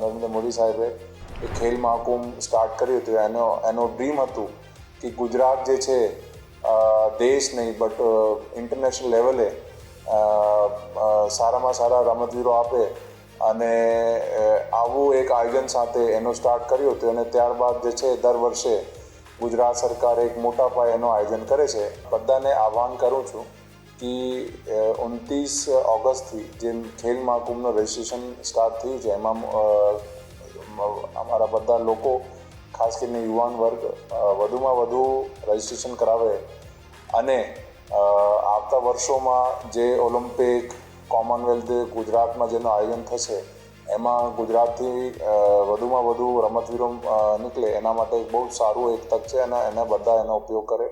નરેન્દ્ર મોદી સાહેબે એ ખેલ મહાકુંભ સ્ટાર્ટ કર્યું હતું. એનો એનો ડ્રીમ હતું કે ગુજરાત જે છે દેશ નહીં બટ ઇન્ટરનેશનલ લેવલે સારામાં સારા રમતવીરો આપે અને આવું એક આયોજન સાથે એનો સ્ટાર્ટ કર્યું હતું. અને ત્યારબાદ જે છે, દર વર્ષે ગુજરાત સરકાર એક મોટા પાયે એનું આયોજન કરે છે. બધાને આહવાન કરું છું કે ઉનત્રીસ ઓગસ્ટથી જેમ ખેલ મહાકુંભનું રજિસ્ટ્રેશન સ્ટાર્ટ થયું છે એમાં અમારા બધા લોકો ખાસ કરીને યુવાન વર્ગ વધુમાં વધુ રજિસ્ટ્રેશન કરાવે અને આવતા વર્ષોમાં જે ઓલિમ્પિક કોમનવેલ્થ ગુજરાતમાં જેનું આયોજન થશે એમાં ગુજરાતથી વધુમાં વધુ રમતવીરો નીકળે એના માટે બહુ સારું એક તક છે અને એને બધા એનો ઉપયોગ કરે